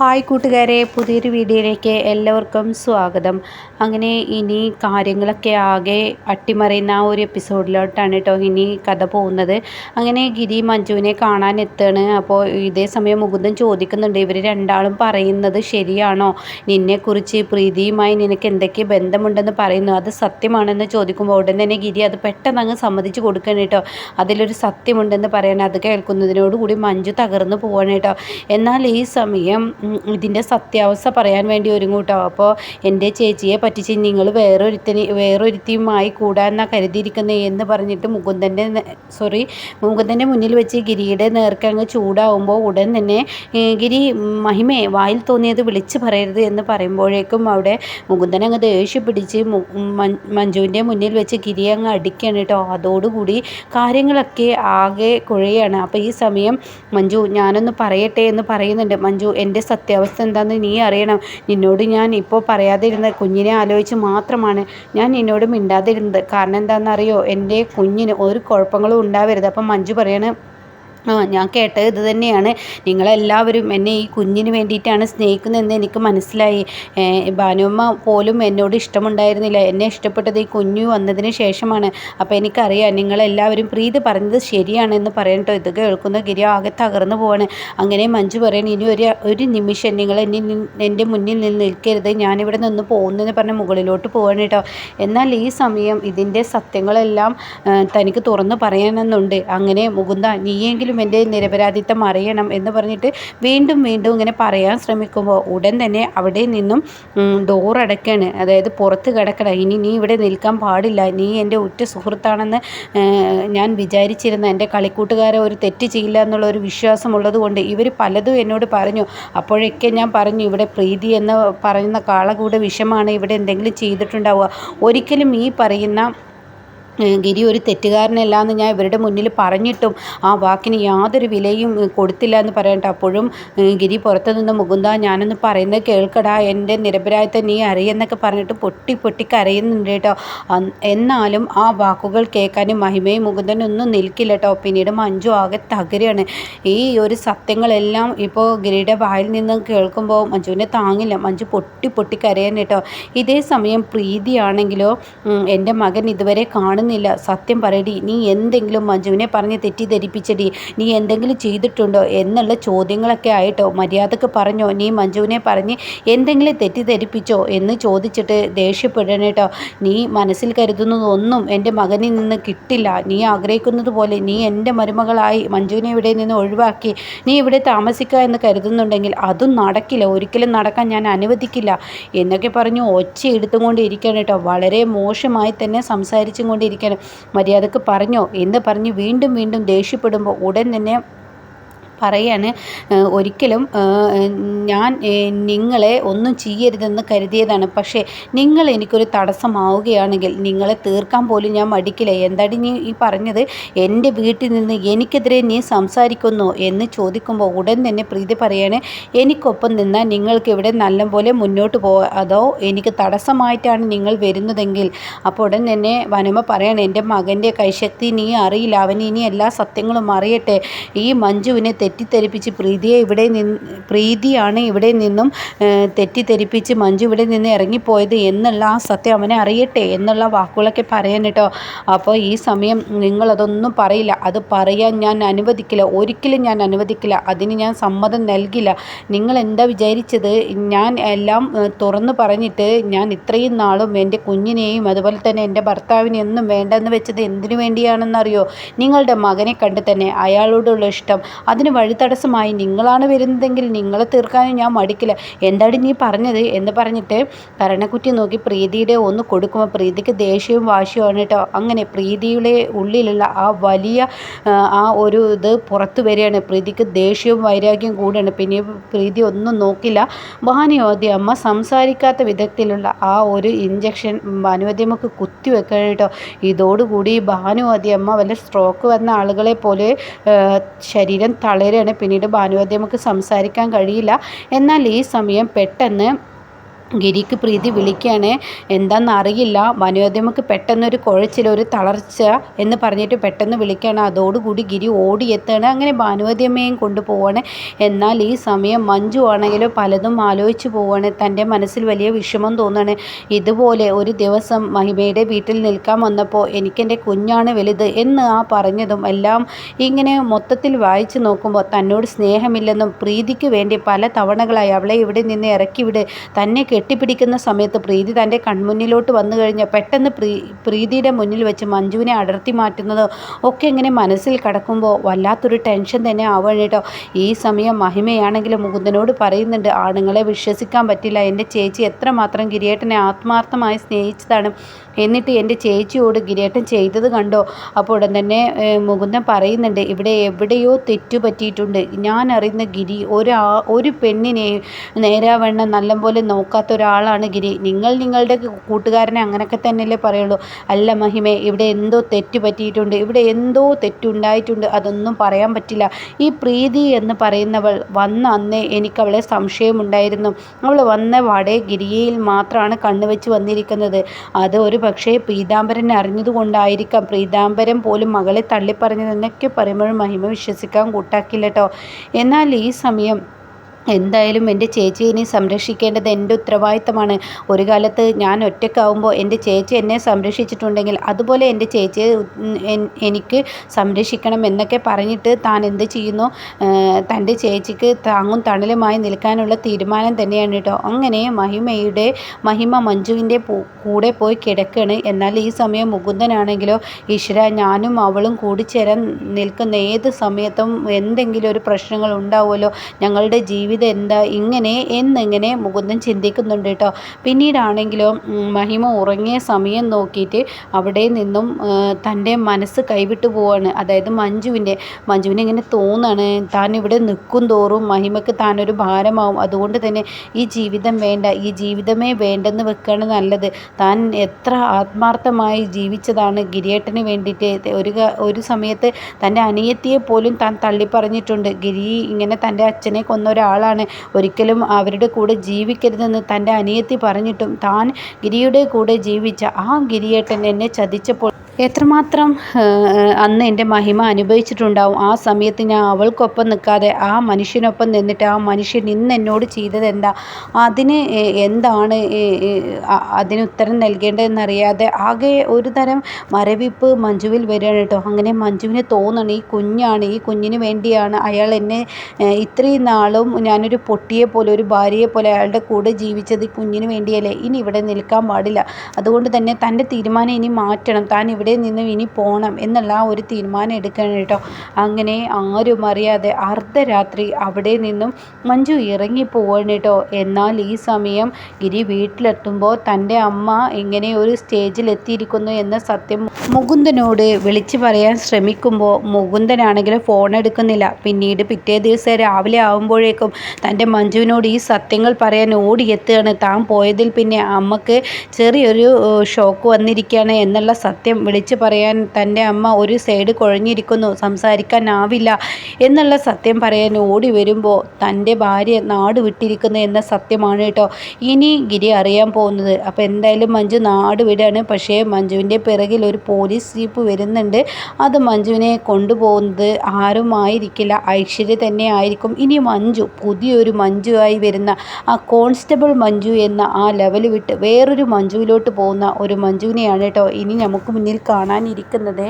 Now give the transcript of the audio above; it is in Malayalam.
ഹായ് കൂട്ടുകാരെ പുതിയൊരു വീഡിയോയിലേക്ക് എല്ലാവർക്കും സ്വാഗതം. അങ്ങനെ ഇനി കാര്യങ്ങളൊക്കെ ആകെ അട്ടിമറിയുന്ന ആ ഒരു എപ്പിസോഡിലോട്ടാണ് കേട്ടോ ഇനി കഥ പോകുന്നത്. അങ്ങനെ ഗിരി മഞ്ജുവിനെ കാണാൻ എത്തുകയാണ് അപ്പോൾ ഇതേ സമയം മുകുന്ദൻ ചോദിക്കുന്നുണ്ട് ഇവർ രണ്ടാളും പറയുന്നത് ശരിയാണോ? നിന്നെക്കുറിച്ച് പ്രീതിയുമായി നിനക്ക് എന്തൊക്കെ ബന്ധമുണ്ടെന്ന് പറയുന്നു. അത് സത്യമാണെന്ന് ചോദിക്കുമ്പോൾ ഉടൻ തന്നെ ഗിരി അത് പെട്ടെന്ന് അങ്ങ് സമ്മതിച്ച് കൊടുക്കണം കേട്ടോ. അതിലൊരു സത്യമുണ്ടെന്ന് പറയണം അത് കേൾക്കുന്നതിനോടുകൂടി മഞ്ജു തകർന്നു പോവാണ് കേട്ടോ. എന്നാൽ ഈ സമയം ഇതിന്റെ സത്യാവസ്ഥ പറയാൻ വേണ്ടി ഒരുങ്ങൂട്ടോ. അപ്പോൾ എന്റെ ചേച്ചിയെ പറ്റിച്ച് നിങ്ങൾ വേറൊരുത്തനി വേറൊരുത്തിയുമായി കൂടാന്നാ കരുതിയിരിക്കുന്നത് എന്ന് പറഞ്ഞിട്ട് മുകുന്ദന്റെ സോറി മുകുന്ദന്റെ മുന്നിൽ വെച്ച് ഗിരിയുടെ നേർക്കങ്ങ് ചൂടാവുമ്പോൾ ഉടൻ തന്നെ ഗിരി മഹിമയെ വായിൽ തോന്നിയത് വിളിച്ച് പറയരുത് എന്ന് പറയുമ്പോഴേക്കും അവിടെ മുകുന്ദൻ അങ്ങ് ദേഷ്യം പിടിച്ച് മഞ്ജുവിന്റെ മുന്നിൽ വെച്ച് ഗിരി അങ്ങ് അടിക്കുകയാണ് കേട്ടോ. അതോടുകൂടി കാര്യങ്ങളൊക്കെ ആകെ കുഴയാണ്. അപ്പോൾ ഈ സമയം മഞ്ജു ഞാനൊന്ന് പറയട്ടെ എന്ന് പറയുന്നുണ്ട്. മഞ്ജു എന്റെ സത്യാവസ്ഥ എന്താണെന്ന് നീ അറിയണം. നിന്നോട് ഞാൻ ഇപ്പോൾ പറയാതിരുന്ന കുഞ്ഞിനെ ആലോചിച്ച് മാത്രമാണ് ഞാൻ നിന്നോട് മിണ്ടാതിരുന്നത്. കാരണം എന്താണെന്നറിയോ എന്റെ കുഞ്ഞിന് ഒരു കുഴപ്പങ്ങളും ഉണ്ടാവരുത്. അപ്പം മഞ്ജു പറയാണ് ആ ഞാൻ കേട്ടത് ഇത് തന്നെയാണ്. നിങ്ങളെല്ലാവരും എന്നെ ഈ കുഞ്ഞിന് വേണ്ടിയിട്ടാണ് സ്നേഹിക്കുന്നതെന്ന് എനിക്ക് മനസ്സിലായി. ഭാനുമ്മ പോലും എന്നോട് ഇഷ്ടമുണ്ടായിരുന്നില്ല. എന്നെ ഇഷ്ടപ്പെട്ടത് ഈ കുഞ്ഞു വന്നതിന് ശേഷമാണ്. അപ്പോൾ എനിക്കറിയാം നിങ്ങളെല്ലാവരും പ്രീതി പറഞ്ഞത് ശരിയാണെന്ന് പറയണ്ടോ ഇത് കേൾക്കുന്ന ഗിരി ആകെ തകർന്നു പോവാണ്. അങ്ങനെ മഞ്ജു പറയണം ഇനി ഒരു ഒരു നിമിഷം നിങ്ങൾ എന്നെ എന്റെ മുന്നിൽ നിന്ന് നിൽക്കരുത്. ഞാനിവിടെ നിന്ന് പോകുന്നതെന്ന് പറഞ്ഞ് മുകളിലോട്ട് പോവാണ് കേട്ടോ എന്നാൽ ഈ സമയം ഇതിന്റെ സത്യങ്ങളെല്ലാം തനിക്ക് തുറന്ന് പറയാനെന്നുണ്ട്. അങ്ങനെ മുകുന്ദ നീയെങ്കിലും എങ്ങനെയെങ്കിലും എന്റെ നിരപരാധിത്വം അറിയണം എന്ന് പറഞ്ഞിട്ട് വീണ്ടും വീണ്ടും ഇങ്ങനെ പറയാൻ ശ്രമിക്കുമ്പോൾ ഉടൻ തന്നെ അവിടെ നിന്നും ഡോറടക്കാണ് അതായത് പുറത്ത് കിടക്കണം ഇനി നീ ഇവിടെ നിൽക്കാൻ പാടില്ല. നീ എന്റെ ഉറ്റ സുഹൃത്താണെന്ന് ഞാൻ വിചാരിച്ചിരുന്ന എന്റെ കളിക്കൂട്ടുകാരെ ഒരു തെറ്റ് ചെയ്യില്ല എന്നുള്ള ഒരു വിശ്വാസമുള്ളത് കൊണ്ട് ഇവർ പലതും എന്നോട് പറഞ്ഞു. അപ്പോഴൊക്കെ ഞാൻ പറഞ്ഞു ഇവിടെ പ്രീതി എന്ന് പറയുന്ന കാളകൂടെ വിഷമാണ്. ഇവിടെ എന്തെങ്കിലും ചെയ്തിട്ടുണ്ടാവുക. ഒരിക്കലും ഈ പറയുന്ന ഗിരി ഒരു തെറ്റുകാരനല്ല എന്ന് ഞാൻ ഇവരുടെ മുന്നിൽ പറഞ്ഞിട്ടും ആ വാക്കിന് യാതൊരു വിലയും കൊടുത്തില്ല എന്ന് പറയട്ടെ അപ്പോഴും ഗിരി പുറത്തു നിന്ന് മുകുന്ദ ഞാനൊന്ന് പറയുന്നത് കേൾക്കടാ എന്റെ നിരപരായത്തെ നീ അറിയെന്നൊക്കെ പറഞ്ഞിട്ട് പൊട്ടി പൊട്ടി കരയുന്നുണ്ട് കേട്ടോ. എന്നാലും ആ വാക്കുകൾ കേൾക്കാനും മഹിമയും മുകുന്ദനൊന്നും നിൽക്കില്ല കേട്ടോ. പിന്നീട് മഞ്ജു ആകെ തകരുകയാണ്. ഈ ഒരു സത്യങ്ങളെല്ലാം ഇപ്പോൾ ഗിരിയുടെ വായിൽ നിന്ന് കേൾക്കുമ്പോൾ മഞ്ജുവിനെ താങ്ങില്ല. മഞ്ജു പൊട്ടി പൊട്ടി കരയാൻ കേട്ടോ. ഇതേ സമയം പ്രീതിയാണെങ്കിലോ എന്റെ മകൻ ഇതുവരെ കാണുന്ന തോന്നുന്നില്ല. സത്യം പറയടി നീ എന്തെങ്കിലും മഞ്ജുവിനെ പറഞ്ഞ് തെറ്റിദ്ധരിപ്പിച്ചടി നീ എന്തെങ്കിലും ചെയ്തിട്ടുണ്ടോ എന്നുള്ള ചോദ്യങ്ങളൊക്കെ ആയിട്ടോ മര്യാദയ്ക്ക് പറഞ്ഞോ? നീ മഞ്ജുവിനെ പറഞ്ഞ് എന്തെങ്കിലും തെറ്റിദ്ധരിപ്പിച്ചോ എന്ന് ചോദിച്ചിട്ട് ദേഷ്യപ്പെടണേട്ടോ നീ മനസ്സിൽ കരുതുന്നതൊന്നും എന്റെ മകനിൽ നിന്ന് കിട്ടില്ല. നീ ആഗ്രഹിക്കുന്നത് പോലെ നീ എന്റെ മരുമകളായി മഞ്ജുവിനെ ഇവിടെ നിന്ന് ഒഴിവാക്കി. നീ ഇവിടെ താമസിക്കുക എന്ന് കരുതുന്നുണ്ടെങ്കിൽ അതും നടക്കില്ല. ഒരിക്കലും നടക്കാൻ ഞാൻ അനുവദിക്കില്ല. എന്നൊക്കെ പറഞ്ഞു ഒച്ച എടുത്തും കൊണ്ടിരിക്കണം കേട്ടോ. വളരെ മോശമായി തന്നെ സംസാരിച്ചും കൊണ്ടിരിക്കും ഇരിക്കണം. മര്യാദയ്ക്ക് പറഞ്ഞോ. എന്ന് പറഞ്ഞ് വീണ്ടും വീണ്ടും ദേഷ്യപ്പെടുമ്പോൾ ഉടൻ തന്നെ പറയാണ് ഒരിക്കലും ഞാൻ നിങ്ങളെ ഒന്നും ചെയ്യരുതെന്ന് കരുതിയതാണ്. പക്ഷേ നിങ്ങൾ എനിക്കൊരു തടസ്സമാവുകയാണെങ്കിൽ നിങ്ങളെ തീർക്കാൻ പോലും ഞാൻ മടിക്കില്ല. എന്താടി നീ ഈ പറഞ്ഞത്? എന്റെ വീട്ടിൽ നിന്ന് എനിക്കെതിരെ നീ സംസാരിക്കുന്നു എന്ന് ചോദിക്കുമ്പോൾ ഉടൻ തന്നെ പ്രീതി പറയാണ് എനിക്കൊപ്പം നിന്നാൽ നിങ്ങൾക്ക് ഇവിടെ നല്ലപോലെ മുന്നോട്ട് പോകാം അതോ എനിക്ക് തടസ്സമായിട്ടാണ് നിങ്ങൾ വരുന്നതെങ്കിൽ? അപ്പോൾ ഉടൻ തന്നെ വനമ പറയാണ് എന്റെ മകന്റെ കൈശക്തി നീ അറിയില്ല. അവൻ ഇനി എല്ലാ സത്യങ്ങളും അറിയട്ടെ. ഈ മഞ്ജുവിനെ തെറ്റിദ്ധരിപ്പിച്ച് പ്രീതിയെ ഇവിടെ നിന്ന് പ്രീതിയാണ് ഇവിടെ നിന്നും തെറ്റിദ്ധരിപ്പിച്ച് മഞ്ജു ഇവിടെ നിന്ന് ഇറങ്ങിപ്പോയത് എന്നുള്ള ആ സത്യം അവനെ അറിയട്ടെ എന്നുള്ള വാക്കുകളൊക്കെ പറയാൻ കേട്ടോ. അപ്പോൾ ഈ സമയം നിങ്ങളതൊന്നും പറയില്ല. അത് പറയാൻ ഞാൻ അനുവദിക്കില്ല. ഒരിക്കലും ഞാൻ അനുവദിക്കില്ല. അതിന് ഞാൻ സമ്മതം നൽകില്ല. നിങ്ങൾ എന്താ വിചാരിച്ചത്? ഞാൻ എല്ലാം തുറന്നു പറഞ്ഞിട്ട് ഞാൻ ഇത്രയും നാളും എന്റെ കുഞ്ഞിനെയും അതുപോലെ തന്നെ എന്റെ ഭർത്താവിനെയും ഒന്നും വേണ്ടെന്ന് വെച്ചത് എന്തിനു വേണ്ടിയാണെന്നറിയോ? നിങ്ങളുടെ മകനെ കണ്ട് തന്നെ അയാളോടുള്ള ഇഷ്ടം. അതിന് വഴിതടസ്സമായി നിങ്ങളാണ് വരുന്നതെങ്കിൽ നിങ്ങളെ തീർക്കാനും ഞാൻ മടിക്കില്ല. എന്താണ് നീ പറഞ്ഞത്? എന്ന് പറഞ്ഞിട്ട് കരണക്കുറ്റി നോക്കി പ്രീതിയുടെ ഒന്ന് കൊടുക്കുമ്പോൾ പ്രീതിക്ക് ദേഷ്യവും വാശിയുമാണ് കേട്ടോ അങ്ങനെ പ്രീതിയുടെ ഉള്ളിലുള്ള ആ വലിയ ആ ഒരു ഇത് പുറത്തു വരികയാണ്. പ്രീതിക്ക് ദേഷ്യവും വൈരാഗ്യവും കൂടെയാണ്. പിന്നെ പ്രീതി ഒന്നും നോക്കില്ല. ഭാനുവതി അമ്മ സംസാരിക്കാത്ത വിധത്തിലുള്ള ആ ഒരു ഇഞ്ചക്ഷൻ ഭാനുവതി അമ്മയ്ക്ക് കുത്തിവെക്കണം കേട്ടോ ഇതോടുകൂടി ഭാനുവതി അമ്മ വല്ല സ്ട്രോക്ക് വന്ന ആളുകളെ പോലെ ശരീരം തളരുക നേരെയാണ് പിന്നീട് ഭാനുവതി നമുക്ക് സംസാരിക്കാൻ കഴിയില്ല. എന്നാൽ ഈ സമയം പെട്ടെന്ന് ഗിരിക്ക് പ്രീതി വിളിക്കുകയാണ് എന്താണെന്ന് അറിയില്ല. വനോദ്യമക്ക് പെട്ടെന്നൊരു കുഴച്ചിൽ ഒരു തളർച്ച എന്ന് പറഞ്ഞിട്ട് പെട്ടെന്ന് വിളിക്കുകയാണ് അതോടുകൂടി ഗിരി ഓടിയെത്തുകയാണ് അങ്ങനെ ഭാനോദ്യമയും കൊണ്ടുപോവാണ്. എന്നാൽ ഈ സമയം മഞ്ജു ആണെങ്കിലും പലതും ആലോചിച്ച് പോവാണ്. തന്റെ മനസ്സിൽ വലിയ വിഷമം തോന്നുകയാണ് ഇതുപോലെ ഒരു ദിവസം മഹിമയുടെ വീട്ടിൽ നിൽക്കാൻ വന്നപ്പോൾ എനിക്കെന്റെ കുഞ്ഞാണ് വലുത് എന്ന് ആ പറഞ്ഞതും എല്ലാം ഇങ്ങനെ മൊത്തത്തിൽ വായിച്ചു നോക്കുമ്പോൾ തന്നോട് സ്നേഹമില്ലെന്നും പ്രീതിക്ക് വേണ്ടി പല തവണകളായി അവളെ ഇവിടെ നിന്ന് ഇറക്കിവിടെ. തന്നെ കെട്ടിപ്പിടിക്കുന്ന സമയത്ത് പ്രീതി തന്റെ കൺമുന്നിലോട്ട് വന്നു കഴിഞ്ഞാൽ പെട്ടെന്ന് പ്രീ പ്രീതിയുടെ മുന്നിൽ വെച്ച് മഞ്ജുവിനെ അടർത്തി മാറ്റുന്നത് ഒക്കെ ഇങ്ങനെ മനസ്സിൽ കിടക്കുമ്പോൾ വല്ലാത്തൊരു ടെൻഷൻ തന്നെ ആവുകയാണ് ഈ സമയം മഹിമയാണെങ്കിലും മുകുന്ദനോട് പറയുന്നുണ്ട് ആണുങ്ങളെ വിശ്വസിക്കാൻ പറ്റില്ല. എന്റെ ചേച്ചി എത്രമാത്രം ഗിരിയേട്ടനെ ആത്മാർത്ഥമായി സ്നേഹിച്ചതാണ്. എന്നിട്ട് എന്റെ ചേച്ചിയോട് ഗിരിയേട്ടൻ ചെയ്തത് കണ്ടോ? അപ്പോൾ ഉടൻ തന്നെ മുകുന്ദൻ പറയുന്നുണ്ട് ഇവിടെ എവിടെയോ തെറ്റുപറ്റിയിട്ടുണ്ട് ഞാൻ അറിയുന്ന ഗിരി ഒരാ ഒരു പെണ്ണിനെ നേരാവണ്ണം നല്ലപോലെ നോക്കാത്ത ഒരാളാണ് ഗിരി. നിങ്ങൾ നിങ്ങളുടെ കൂട്ടുകാരനെ അങ്ങനെയൊക്കെ തന്നെയല്ലേ പറയുള്ളൂ. അല്ല മഹിമേ ഇവിടെ എന്തോ തെറ്റ് പറ്റിയിട്ടുണ്ട്. ഇവിടെ എന്തോ തെറ്റുണ്ടായിട്ടുണ്ട്. അതൊന്നും പറയാൻ പറ്റില്ല. ഈ പ്രീതി എന്ന് പറയുന്നവൾ വന്ന അന്നേ എനിക്ക് അവളെ സംശയമുണ്ടായിരുന്നു. അവൾ വന്ന വടേ ഗിരിയയിൽ മാത്രമാണ് കണ്ണുവെച്ച് വന്നിരിക്കുന്നത്. അത് ഒരു പക്ഷേ പ്രീതാംബരൻ അറിഞ്ഞതുകൊണ്ടായിരിക്കാം. പ്രീതാംബരൻ പോലും മകളെ തള്ളിപ്പറഞ്ഞതെന്നൊക്കെ പറയുമ്പോഴും മഹിമ വിശ്വസിക്കാൻ കൂട്ടാക്കില്ല കേട്ടോ എന്നാൽ ഈ സമയം എന്തായാലും എന്റെ ചേച്ചിയെ സംരക്ഷിക്കേണ്ടത് എന്റെ ഉത്തരവാദിത്തമാണ്. ഒരു കാലത്ത് ഞാൻ ഒറ്റയ്ക്കാവുമ്പോൾ എന്റെ ചേച്ചി എന്നെ സംരക്ഷിച്ചിട്ടുണ്ടെങ്കിൽ അതുപോലെ എന്റെ ചേച്ചിയെ എനിക്ക് സംരക്ഷിക്കണം എന്നൊക്കെ പറഞ്ഞിട്ട് താൻ എന്ത് ചെയ്യുന്നു? തന്റെ ചേച്ചിക്ക് താങ്ങും തണലുമായി നിൽക്കാനുള്ള തീരുമാനം തന്നെയാണ് കേട്ടോ. അങ്ങനെ മഹിമയുടെ മഹിമ മഞ്ജുവിന്റെ കൂടെ പോയി കിടക്കുകയാണ് എന്നാൽ ഈ സമയം മുകുന്ദനാണെങ്കിലോ ഈശ്വര ഞാനും അവളും കൂടിച്ചേരാൻ നിൽക്കുന്ന ഏത് സമയത്തും എന്തെങ്കിലും ഒരു പ്രശ്നങ്ങൾ ഉണ്ടാവുമല്ലോ? ഞങ്ങളുടെ ജീവിതം ജീവിതം എന്താ ഇങ്ങനെ എന്നിങ്ങനെ മുകുന്ദൻ ചിന്തിക്കുന്നുണ്ട് കേട്ടോ. പിന്നീടാണെങ്കിലോ മഹിമ ഉറങ്ങിയ സമയം നോക്കിയിട്ട് അവിടെ നിന്നും തന്റെ മനസ്സ് കൈവിട്ടു പോവാണ്. അതായത് മഞ്ജുവിന്റെ മഞ്ജുവിന് ഇങ്ങനെ തോന്നാണ്. താൻ ഇവിടെ നിൽക്കും തോറും മഹിമക്ക് താനൊരു ഭാരമാവും. അതുകൊണ്ട് തന്നെ ഈ ജീവിതം വേണ്ട ഈ ജീവിതമേ വേണ്ടെന്ന് വെക്കുകയാണ് നല്ലത്. താൻ എത്ര ആത്മാർത്ഥമായി ജീവിച്ചതാണ് ഗിരിയേട്ടന് വേണ്ടിയിട്ട്. ഒരു ഒരു സമയത്ത് തന്റെ അനിയത്തിയെ പോലും താൻ തള്ളിപ്പറഞ്ഞിട്ടുണ്ട്. ഗിരി ഇങ്ങനെ തന്റെ അച്ഛനെ കൊന്ന ഒരാൾ ആളാണ്. ഒരിക്കലും അവരുടെ കൂടെ ജീവിക്കരുതെന്ന് തന്റെ അനിയത്തി പറഞ്ഞിട്ടും താൻ ഗിരിയുടെ കൂടെ ജീവിച്ച ആ ഗിരിയേട്ടൻ എന്നെ ചതിച്ചപ്പോൾ എത്രമാത്രം അന്ന് എന്റെ മഹിമ അനുഭവിച്ചിട്ടുണ്ടാവും. ആ സമയത്ത് ഞാൻ അവൾക്കൊപ്പം നിൽക്കാതെ ആ മനുഷ്യനൊപ്പം നിന്നിട്ട് ആ മനുഷ്യൻ ഇന്ന് എന്നോട് ചെയ്തത് എന്താ? അതിന് എന്താണ് അതിന് ഉത്തരം നൽകേണ്ടതെന്നറിയാതെ ആകെ ഒരു തരം മരവിപ്പ് മഞ്ജുവിൽ വരികയാണ് കേട്ടോ. അങ്ങനെ മഞ്ജുവിന് തോന്നണം ഈ കുഞ്ഞാണ് ഈ കുഞ്ഞിന് വേണ്ടിയാണ് അയാൾ എന്നെ ഇത്രയും നാളും ഞാനൊരു പൊട്ടിയെ പോലെ ഒരു ഭാര്യയെ പോലെ അയാളുടെ കൂടെ ജീവിച്ചത് ഈ കുഞ്ഞിന് വേണ്ടിയല്ലേ? ഇനി ഇവിടെ നിൽക്കാൻ പാടില്ല. അതുകൊണ്ട് തന്നെ തന്റെ തീരുമാനം ഇനി മാറ്റണം. താൻ ഇവിടെ നിന്നും ഇനി പോകണം എന്നുള്ള ആ ഒരു തീരുമാനം എടുക്കണം കേട്ടോ. അങ്ങനെ ആരും അറിയാതെ അർദ്ധരാത്രി അവിടെ നിന്നും മഞ്ജു ഇറങ്ങി പോവാണ് കേട്ടോ. എന്നാൽ ഈ സമയം ഗിരി വീട്ടിലെത്തുമ്പോൾ തന്റെ അമ്മ എങ്ങനെ ഒരു സ്റ്റേജിൽ എത്തിയിരിക്കുന്നു എന്ന സത്യം മുകുന്ദനോട് വിളിച്ചു പറയാൻ ശ്രമിക്കുമ്പോൾ മുകുന്ദനാണെങ്കിൽ ഫോൺ എടുക്കുന്നില്ല. പിന്നീട് പിറ്റേ ദിവസം രാവിലെ ആകുമ്പോഴേക്കും തന്റെ മഞ്ജുവിനോട് ഈ സത്യങ്ങൾ പറയാൻ ഓടിയെത്തുകയാണ്. താൻ പോയതിൽ പിന്നെ അമ്മയ്ക്ക് ചെറിയൊരു ഷോക്ക് വന്നിരിക്കുകയാണ് എന്നുള്ള സത്യം വിളിച്ചു പറയാൻ തന്റെ അമ്മ ഒരു സൈഡ് കുഴഞ്ഞിരിക്കുന്നു. സംസാരിക്കാനാവില്ല എന്നുള്ള സത്യം പറയാൻ ഓടി വരുമ്പോൾ തന്റെ ഭാര്യ നാട് വിട്ടിരിക്കുന്നു എന്ന സത്യമാണ് കേട്ടോ. ഇനി ഗിരി അറിയാൻ പോകുന്നത്. അപ്പോൾ എന്തായാലും മഞ്ജു നാട് വിടാണ്. പക്ഷേ മഞ്ജുവിന്റെ പിറകിൽ ഒരു പോലീസ് ജീപ്പ് വരുന്നുണ്ട്. അത് മഞ്ജുവിനെ കൊണ്ടുപോകുന്നത് ആരുമായിരിക്കില്ല. ഐശ്വര്യ തന്നെ ആയിരിക്കും. ഇനി മഞ്ജു പുതിയൊരു മഞ്ജുവായി വരുന്ന ആ കോൺസ്റ്റബിൾ മഞ്ജു എന്ന ആ ലെവൽ വിട്ട് വേറൊരു മഞ്ജുവിലോട്ട് പോകുന്ന ഒരു മഞ്ജുവിനെയാണ് കേട്ടോ. ഇനി നമുക്ക് മുന്നിൽ കാണാനിരിക്കുന്നത്.